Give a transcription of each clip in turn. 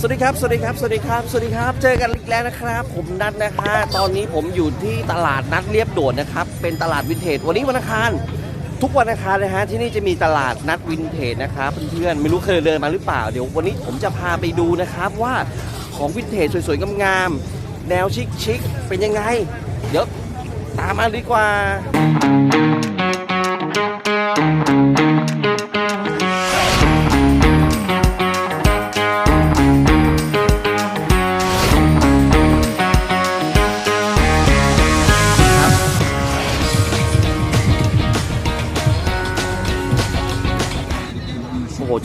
สวัสดีครับ สวัสดีครับ สวัสดีครับ สวัสดีครับ เจอกันอีกแล้วนะครับ ผมนัดนะคะ ตอนนี้ผมอยู่ที่ตลาดนัดเรียบด่วนนะครับ เป็นตลาดวินเทจ วันนี้วันอังคาร ทุกวันอังคารนะฮะ ที่นี่จะมีตลาดนัดวินเทจนะครับเพื่อนๆ ไม่รู้เคยเดินมาหรือเปล่า เดี๋ยววันนี้ผมจะพาไปดูนะครับว่าของวินเทจสวยๆ งามๆ แนวชิคๆ เป็นยังไง เดี๋ยวตามมาดีกว่า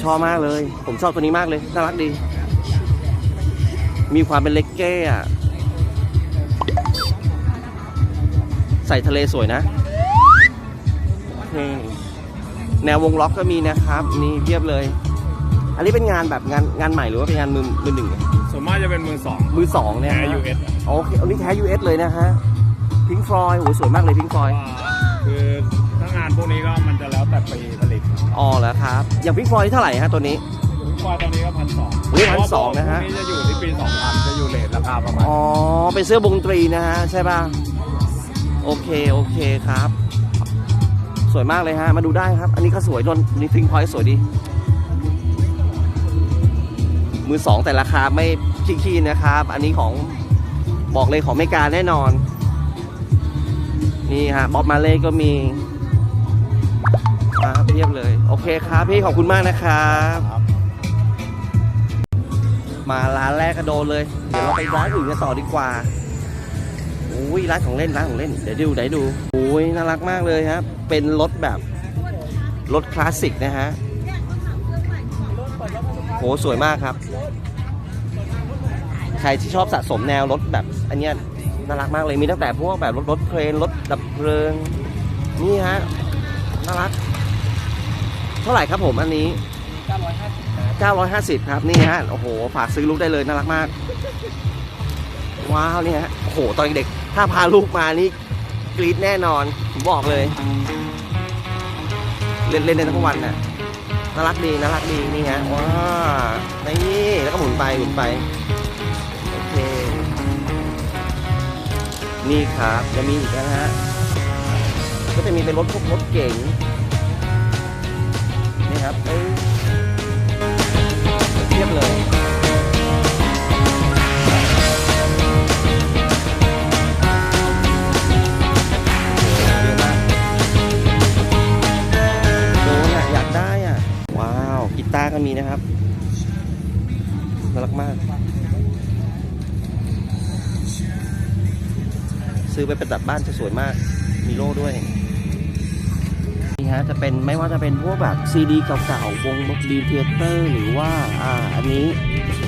ชอบมากเลย ผมชอบตัวนี้มากเลย น่ารักดี มีความเป็นเล็กเก้อะใส่ทะเลสวยนะโอเคแนววงล็อกก็มีนะครับ นี่เทียบเลย อันนี้เป็นงานแบบงานงานใหม่หรือว่าเป็นงานมือมือหนึ่งส่วนมากจะเป็นมือสองมือสองเนี่ยแท้ฮะ US โอเคอันนี้แท้ US เลยนะฮะพิงฟลอยโอ้โหสวยมากเลยพิงฟลอยคือถ้างานพวกนี้ก็มันจะแล้วแต่ปีผลิต อ๋อเหรอครับ อย่างพิงฟลอยเท่าไหร่ฮะตัวนี้ทุกควายตอนนี้ก็พันสองอุ๊ย1,200นะฮะพวกนี้จะอยู่ที่ปีสองพันจะอยู่เลทราคาประมาณอ๋อ เป็นเสื้อบงตรีนะฮะ ใช่ป่ะ โอเค โอเคครับ สวยมากเลยฮะ มาดูได้ครับ อันนี้ก็สวยนนนี่ฟิงพอยต์สวยดี มือสองแต่ราคาไม่ขี้ๆนะครับ อันนี้ของบอกเลยของไม่การแน่นอน นี่ฮะบ๊อบมาเล่ก็มี มาเพียบเลย โอเคครับพี่ขอบคุณมากนะครับครับ มาร้านแรกก็โดนเลย เดี๋ยวเราไปร้านอื่นกันต่อดีกว่าอุ้ยร้านของเล่นร้านของเล่นเดี๋ยวดูเดี๋ยวดูอุ้ยน่ารักมากเลยครับ เป็นรถแบบรถคลาสสิกนะฮะโหสวยมากครับ ใครที่ชอบสะสมแนวรถแบบ อันเนี้ยน่ารักมากเลยมีตั้งแต่พวกแบบรถรถเครนรถดับเพลิงนี่ฮะน่ารัก เท่าไหร่ครับผมอันนี้ 950 ครับ นี่ฮะ โอ้โห ฝากซื้อลูกได้เลยน่ารักมาก ว้าวนี่ฮะ โอ้โห ตอนเด็กถ้าพาลูกมานี่กรี๊ดแน่นอนผมบอกเลย เล่นเล่นได้ทั้งวันน่ะน่ารักดีน่ารักดีนี่ฮะว้าวนี่แล้วก็หมุนไปหมุนไปโอเคนี่ครับยังมีอีกนะฮะก็จะมีเป็นรถพวกรถเก๋งนี่ ครับเทียบเลยเยอะมากโดนอะอยากได้อะว้าวกีตาร์ก็มีนะครับน่ารักมาก ซื้อไปประดับบ้านจะสวยมาก มีโล่ด้วย ฮะจะเป็นไม่ว่าจะเป็นพวกแบบซีดีเก่าๆวงบ็อกดีเทเตอร์หรือว่าอ่าอันนี้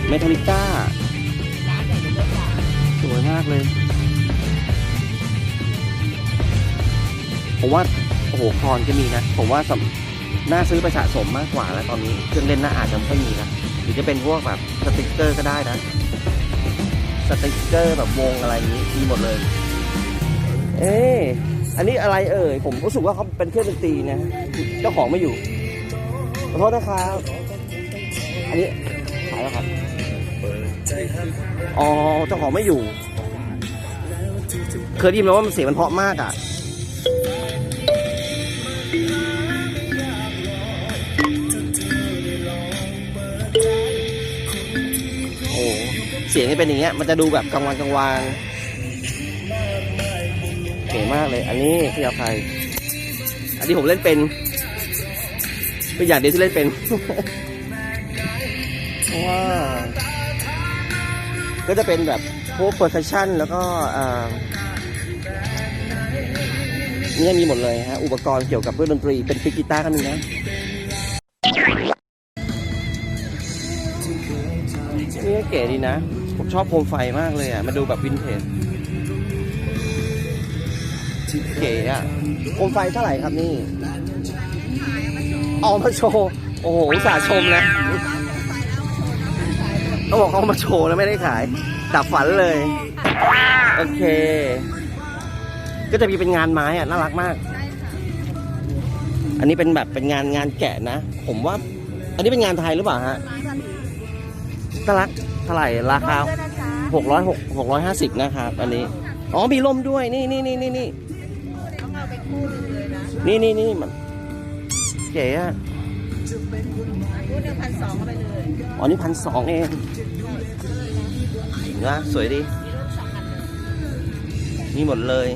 เมทัลิก้าสวยมากเลยผมว่าโอ้โหคอนก็มีนะ ผมว่าสำน่าซื้อไปสะสมมากกว่าแล้วตอนนี้เครื่องเล่นน่าอาจจะไม่มีนะหรือจะเป็นพวกแบบสติกเกอร์ก็ได้นะสติกเกอร์แบบวงอะไรนี้มีหมดเลย เอ๊ อันนี้อะไรเอ่ยผมรู้สึกว่าเขาเป็นเครื่องดนตรีนะเจ้าของไม่อยู่ขอโทษนะครับอันนี้ขายแล้วครับอ๋อเจ้าของไม่อยู่ เคยได้ยินไหมว่ามันเสียงมันเพราะมากอะโอ้เสียงที่เป็นอย่างเงี้ยมันจะดูแบบกลางวันกลางวาน เก๋มากเลย อันนี้พี่ยาไทยอันนี้ผมเล่นเป็นเป็นอย่างเดียวที่เล่นเป็นว้าวก็จะเป็นแบบพวกเ e อร์ s ชั s นแล้วก็อ่านี่มีหมดเลยฮะ อุปกรณ์เกี่ยวกับเครื่องดนตรีเป็นปิกกีตาร์ก็มีนะนี่เก๋ดีนะ ผมชอบโคมไฟมากเลยอะมาดูแบบวินเทจ เก๋อะโคมไฟเท่าไหร่ครับนี่เอามาโชว์โอ้โหอุตสาห์ชมนะเขาบอกเขาเอามาโชว์แล้วไม่ได้ขายดับฝันเลย โอเค ก็จะมีเป็นงานไม้อะน่ารักมาก อันนี้เป็นแบบเป็นงานงานแกะนะ ผมว่า อันนี้เป็นงานไทยหรือเปล่าฮะตลักเท่าไหร่ราคาด้วยนะจ๊ะหกร้อยหกหกร้อยห้าสิบนะครับ อันนี้ อ๋อมีร่มด้วยนี่นี่นี่นี่นี่ นะนี่นี่นี่มันเก๋อะคู่หนึ่งพันสองเอาไปเลยอ๋อนี่พันสองเองนะสวยดี มีรุ่นสองพันหนึ่งมีหมดเลย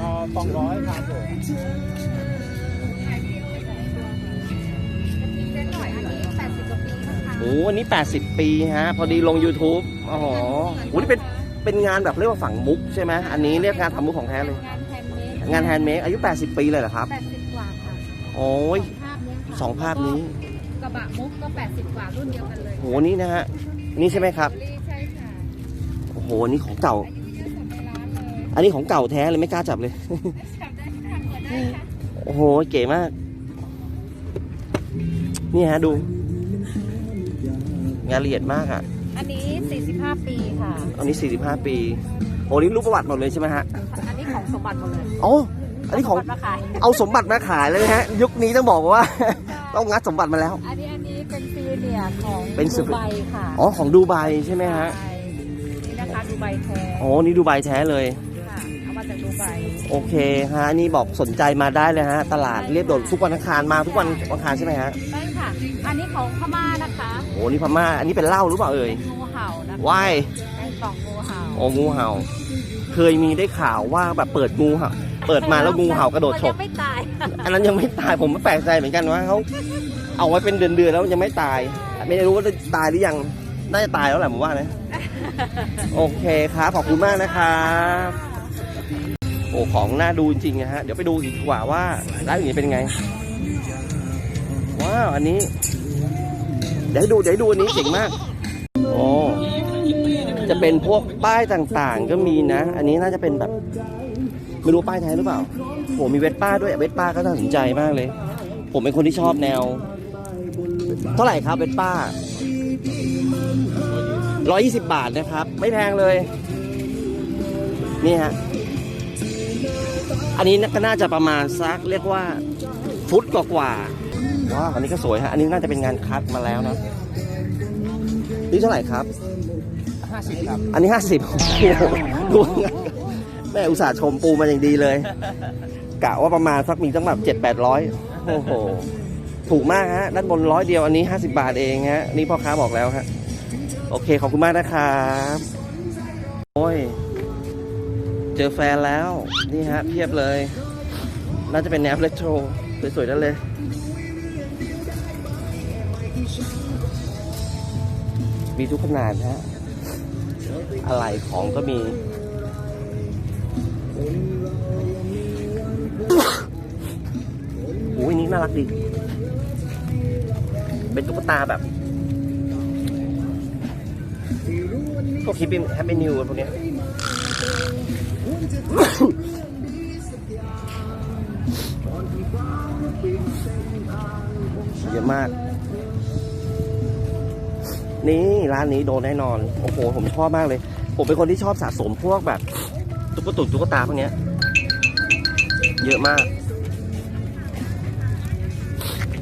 อ๋อสองร้อยครับผมเส้นหน่อยอันนี้แปดสิบกว่าปีนะคะโอ้อันนี้ 80 ปีฮะ พอดีลง YouTube อ๋อโอ้นี่เป็น เป็นงานแบบเรียกว่าฝังมุกใช่ไหม อันนี้เรียกงานทำมุกของแท้เลย งานแฮนด์เมดงานแฮนด์เมดอายุ 80 ปีเลยเหรอครับแปดสิบกว่าค่ะโอ้ยสองภาพเนี้ยค่ะสองภาพนี้ กระบะมุกก็แปดสิบกว่ารุ่นเดียวกันเลยโหนี่นะฮะ นี่ใช่ไหมครับรีใช่ค่ะโอ้โหนี่ของเก่า อายุเยอะสุดในร้านเลยอันนี้ของเก่าแท้เลยไม่กล้าจับเลยจับได้ค่ะเปิดได้ค่ะโอ้โห เก๋มาก นี่ฮะดู งานละเอียดมากอะ อันนี้ 45 ปีค่ะ อันนี้ 45 ปี โอ้นี่รูปประวัติหมดเลยใช่ไหมฮะอันนี้ของ สมบัติหมดเลยอ๋ออันนี้ของสมบัติมาขายเอาสมบัติมาขายเลยนะฮะ ยุคนี้ต้องบอกว่า ต้องงัดสมบัติมาแล้ว อันนี้อันนี้เป็นซีเนียร์ของเป็นดูไบค่ะอ๋อของดูไบใช่ไหมฮะใช่นี่นะคะดูไบแท้โอ้นี่ดูไบแท้เลย ค่ะเอามาจากดูไบโอเคฮะนี่บอกสนใจมาได้เลยฮะ ตลาดเรียบด่วนทุกวันอังคารมาทุกวันอังคารใช่ไหมฮะใช่ค่ะ อันนี้ของพม่านะคะโอ้นี่พม่าอันนี้เป็นเหล้าหรือเปล่าเอ่ยงูเห่านะคะว่ายเป็นกล่องงูเห่าโอ้งูเห่า เคยมีได้ข่าวว่าแบบเปิดงูเห่าเปิดมาแล้วงูเห่ากระโดดฉกมันยังไม่ตาย อันนั้นยังไม่ตายผมก็แปลกใจเหมือนกันว่าเขาเอาไว้เป็นเดือนๆแล้วยังไม่ตาย ไม่รู้ว่าจะตายหรือยังน่าจะตายแล้วแหละผมว่านะโอเคครับขอบคุณมากนะครับโอ้ของน่าดูจริงๆนะฮะเดี๋ยวไปดูอีกดีกว่าว่าร้านอย่างนี้เป็นไงว้าวอันนี้เดี๋ยวให้ดูเดี๋ยวให้ดูอันนี้เจ๋งมากโอ้ จะเป็นพวกป้ายต่างๆ ก็มีนะ อันนี้น่าจะเป็นแบบ ไม่รู้ป้ายแท้หรือเปล่าโหมีเวสป้าด้วยเวสป้าก็น่าสนใจมากเลย ผมเป็นคนที่ชอบแนว เท่าไหร่ครับเวสป้าร้อยี่สิบบาทนะครับ ไม่แพงเลย นี่ฮะ อันนี้ก็น่าจะประมาณสักเรียกว่า ฟุตกว่าๆว้าวอันนี้ก็สวยฮะ อันนี้น่าจะเป็นงานคัดมาแล้วนะ นี่เท่าไหร่ครับ ห้าสิบครับอันนี้ห้าสิบดูแม่อุตส่าห์ชมปูมาอย่างดีเลยกะว่าประมาณสักมีตั้งแบบเจ็ดแปดร้อยโอ้โห ถูกมากฮะ ด้านบนร้อยเดียวอันนี้ห้าสิบาทเองฮะ นี่พ่อค้าบอกแล้วฮะ โอเค ขอบคุณมากนะครับ โอ้ย เจอแฟนแล้ว นี่ฮะ เพียบเลย น่าจะเป็นแนวเรโทรสวยๆนั่นเลยมีทุกขนาดฮะ อะไรของก็มีโอ้ยนี่น่ารักดี เป็นตุ๊กตาแบบพวกคิปปี้แฮปปี้นิวพวกเนี้ยเยอะมาก นี่ ร้านนี้โดนแน่นอน โอ้โห ผมชอบมากเลย ผมเป็นคนที่ชอบสะสมพวกแบบตุ๊กตุกตุ๊กตาพวกนี้เยอะมาก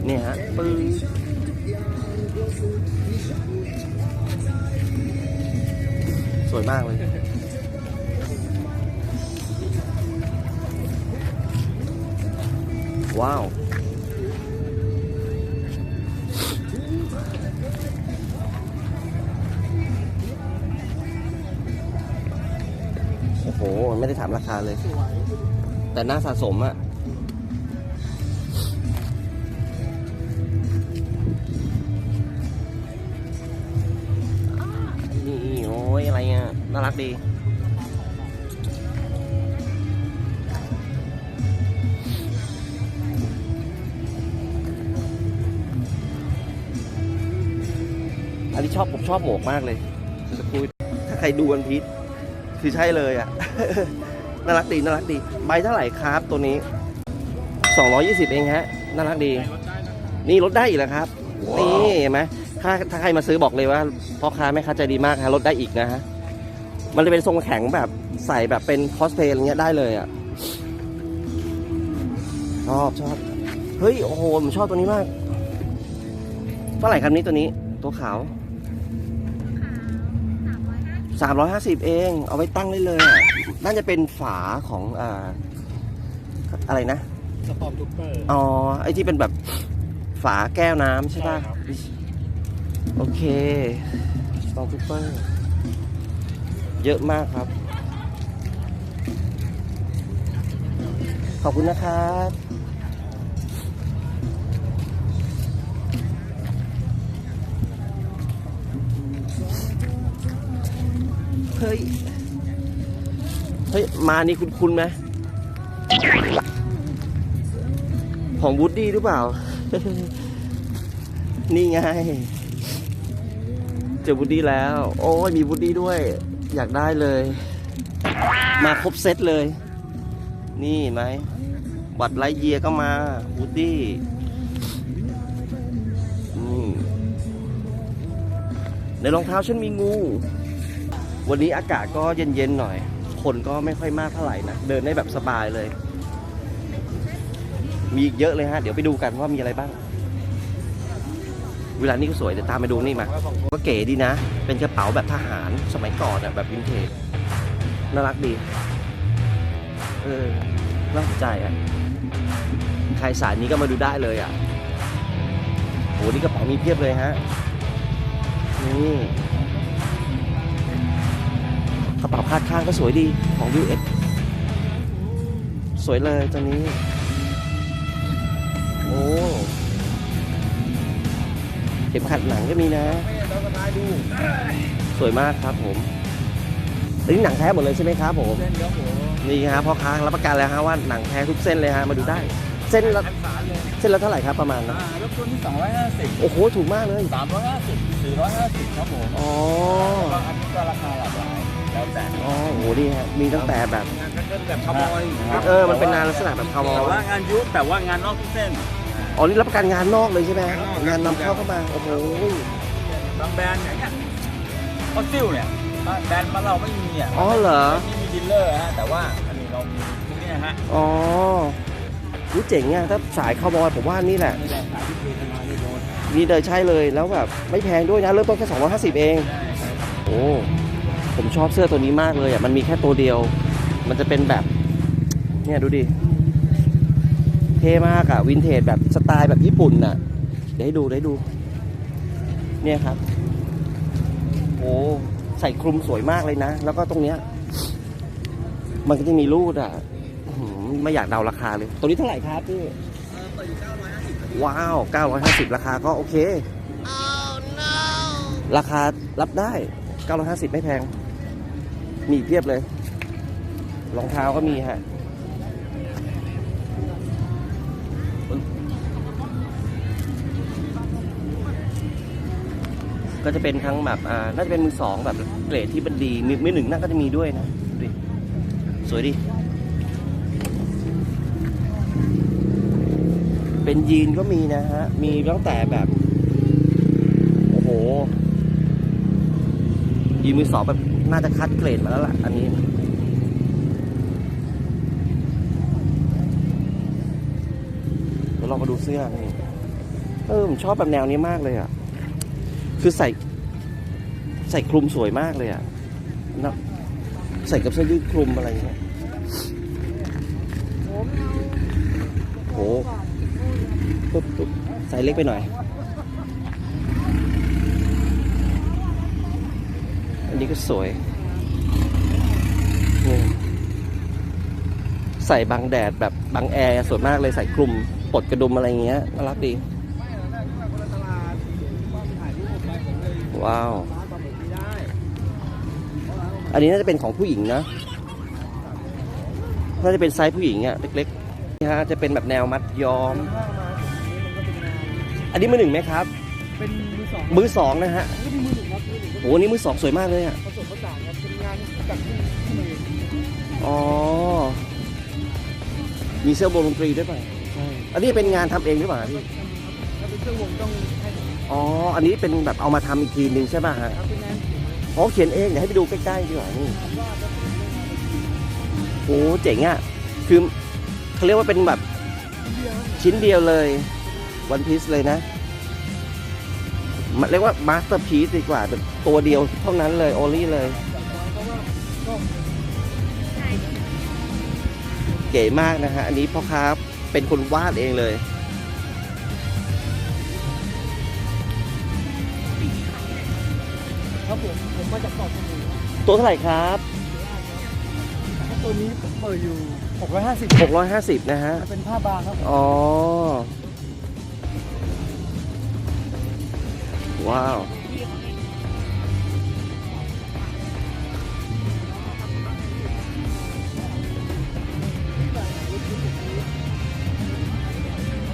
นี่ฮะปื้สวยมากเลยว้าว ไม่ได้ถามราคาเลย แต่น่าสะสมอะนี่โอ้ยอะไรอะ น่ารักดีอันนี้ชอบผมชอบหมวกมากเลยสกูดถ้าใครดูวันพีช คือใช่เลยอะ น่ารักดีน่ารักดี ใบเท่าไหร่ครับตัวนี้ 220 เองฮะ น่ารักดี นี่ลดได้อีกแล้วครับ นี่เห็นไหมถ้าถ้าใครมาซื้อบอกเลยว่าพ่อค้าแม่ค้าใจดีมากฮะลดได้อีกนะฮะ มันจะเป็นทรงแข็งแบบใส่แบบเป็นคอสเพลย์อะไรเงี้ยได้เลยอะ ชอบชอบเฮ้ย โอ้โห ผมชอบตัวนี้มาก เท่าไหร่ครับนี้ตัวนี้ ตัวขาว อสามร้อยห้าสิบเอง เอาไว้ตั้งได้เลยอะน่าจะเป็นฝาของอ่าอะไรนะ สปอร์ตทูเปอร์ อ๋อ ไอที่เป็นแบบฝาแก้วน้ำใช่ป่ะ ใช่ครับ โอเคสตองคูเปอร์ เยอะมากครับ ขอบคุณนะครับ เฮ้ย เฮ้ย มานี่คุณคุณไหมของวูดดี้หรือเปล่า นี่ไง เจอวูดดี้แล้ว โอ้ยมีวูดดี้ด้วย อยากได้เลย มาครบเซตเลย นี่ไหม บัตรไลเยียร์ก็มาวูดดี้นี่ในรองเท้าฉันมีงู วันนี้อากาศก็เย็นๆหน่อย คนก็ไม่ค่อยมากเท่าไหร่นะ เดินได้แบบสบายเลย มีอีกเยอะเลยฮะ เดี๋ยวไปดูกันว่ามีอะไรบ้าง เวลานี้ก็สวยเดี๋ยวตามไปดูนี่มา ก็เก๋ดีนะ เป็นกระเป๋าแบบทหารสมัยก่อนอะแบบวินเทจ น่ารักดี เออน่าสนใจอะใครสายนี้ก็มาดูได้เลยอะโหนี่กระเป๋ามีเพียบเลยฮะ นี่ กระเป๋าคาดข้างก็สวยดีของ US สวยเลยตัวนี้ โอ้เข็มขัดหนังก็มีนะ สวยมากครับผมอันนี้หนังแท้หมดเลยใช่ไหมครับผมเส้นครับผมนี่ครับพ่อค้ารับประกันเลยฮะว่าหนังแท้ทุกเส้นเลยฮะมาดูได้ เส้นละแอมสารเลยเส้นละเท่าไหร่ครับประมาณนะอ่าเริ่มต้นที่250 โอ้โห ถูกมากเลย 350 450 ครับผม อ๋อบางอันนี้ก็ราคาหลากหลาย แล้วแต่อ๋อโหดีฮะมีตั้งแต่แบบ งานก็แบบคาวบอยเออมันเป็นงานลักษณะแบบคาวบอยแต่ว่างานยุคแต่ว่างานนอกทุกเส้น อ๋อนี่รับประกันงานนอกเลยใช่ไหมฮะงานนำเข้าเข้ามาโอ้โหบางแบรนด์อย่างเงี้ยฟอสซิลเนี่ยแบรนด์บ้านเราไม่มีอะอ๋อเหรอที่มีดีลเลอร์ฮะแต่ว่าอันนี้เรามีพวกเนี้ยฮะอ๋อรู้เจ๋งอะถ้าสายคาวบอยผมว่านี่แหละ นี่แหละขายที่คือทางร้านนี่โดนนี่เลยใช่เลยแล้วแบบไม่แพงด้วยนะ เริ่มต้นแค่250 เองใช่ครับโอ้ ผมชอบเสื้อตัวนี้มากเลยอะมันมีแค่ตัวเดียว มันจะเป็นแบบ เนี่ยดูดิ เท่มากอะวินเทจแบบสไตล์แบบญี่ปุ่นอะเดี๋ยวให้ดูเดี๋ยวให้ดู เนี่ยครับโอ้ใส่คลุมสวยมากเลยนะ แล้วก็ตรงเนี้ย มันก็จะมีรูดอะอื้อหือไม่อยากเดาราคาเลย ตัวนี้เท่าไหร่ครับพี่ว้าว 950 ราคาก็โอเคราคารับได้ 950 ไม่แพง มีเพียบเลย รองเท้าก็มีฮะก็จะเป็นทั้งแบบอ่าน่าจะเป็นมือสองแบบเกรดที่เป็นดีมือมือหนึ่งน่าก็จะมีด้วยนะดูดิสวยดิเป็นยีนก็มีนะฮะ มีตั้งแต่แบบ โอ้โห ยีมือสองแบบน่าจะคัดเกรดมาแล้วล่ะ อันนี้เดี๋ยวเรามาดูเสื้อนี่เออผมชอบแบบแนวนี้มากเลยอะ คือใส่ ใส่คลุมสวยมากเลยอะนะใส่กับเสื้อยืดคลุมอะไรเงี้ยโหปุ๊บปุ๊บใส่เล็กไปหน่อย นนี้ก็สวยนี่ใส่บังแดดแบบบังแอร์สวยมากเลยใส่คลุมปลดกระดุมอะไรอย่างเงี้ยน่ารักดี ว้าว อันนี้น่าจะเป็นของผู้หญิงนะ น่าจะเป็นไซส์ผู้หญิงอะเล็กๆนี่ฮะจะเป็นแบบแนวมัดย้อม อันนี้มือหนึ่งไหมครับ เป็นมือสองมือสองนะฮะก็มีมื อหนึ่งครับมือหนึ่งโอ้โหอันนี้มือสองสวยมากเลยอะผสมผสานครับเป็นงานจากที่มืออ๋อ มีเสื้อบวงดนตรีด้วยป่ะใช่ อันนี้เป็นงานทำเองหรือเปล่าพี่ถ้าเป็นเครื่องวงต้องให้ผมอ๋อ อันนี้เป็นแบบเอามาทำอีกทีนึงใช่ป่ะฮะครับเป็นงานอ๋อเขียนเองเดี๋ยวให้ไปดูใกล้ๆดีกว่านี่โอ้เจ๋งอะ คือเขาเรียกว่าเป็นแบบชิ้นเดียวเลยวันพีซเลยนะมัน เรียกว่ามาสเตอร์พีซดีกว่าแบบตัวเดียวเท่านั้นเลยโอลี่เลย เก๋มากนะฮะ อันนี้พ่อค้าเป็นคนวาดเองเลยครับผมผมมาจากเกาะสมุยตัวเท่าไหร่ครับ ตัวนี้เปิดอยู่ 650 650 นะฮะ เป็นผ้าบางครับ อ๋อ ว้าว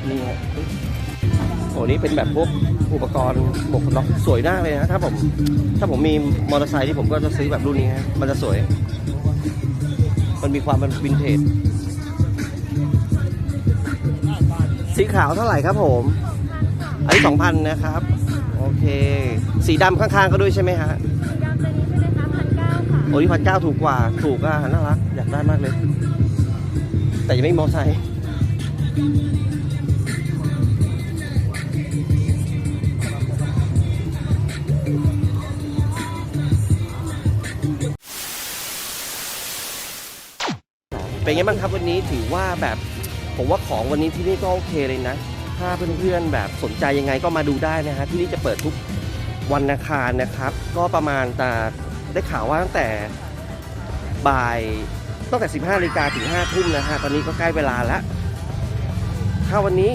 นี่ฮะโอ้นี่เป็นแบบพวกอุปกรณ์หมวกกันน็อกสวยมากเลยนะถ้าผม ถ้าผมมีมอเตอร์ไซค์ที่ผมก็จะซื้อแบบรุ่นนี้ฮะมันจะสวย มันมีความเป็นวินเทจสีขาวเท่าไหร่ครับผม อันนี้สองพันนะครับ เค สีดำข้างๆก็ด้วยใช่ไหมฮะยำตัวนี้ใช่ไหมคะพันเก้าค่ะ โอ้ยพันเก้าถูกกว่า ถูกอะน่ารัก อยากได้มากเลย แต่ยังไม่มีมอไซค์เป็นไงบ้างครับวันนี้ถือว่าแบบผมว่าของวันนี้ที่นี่ก็โอเคเลยนะ ถ้าเพื่อนๆแบบสนใจยังไงก็มาดูได้นะฮะที่นี่จะเปิดทุกวันอังคารนะครับ ก็ประมาณแต่ได้ข่าวว่าตั้งแต่บ่ายตั้งแต่ 15นาฬิกาถึง5ทุ่มนะฮะตอนนี้ก็ใกล้เวลาแล้ว ถ้าวันนี้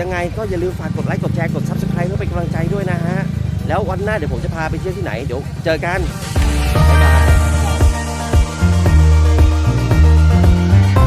ยังไงก็อย่าลืมฝากกดไลค์กดแชร์กด Subscribe เพื่อเป็นกำลังใจด้วยนะฮะ แล้ววันหน้าเดี๋ยวผมจะพาไปเที่ยวที่ไหน เดี๋ยวเจอกันบ๊ายบาย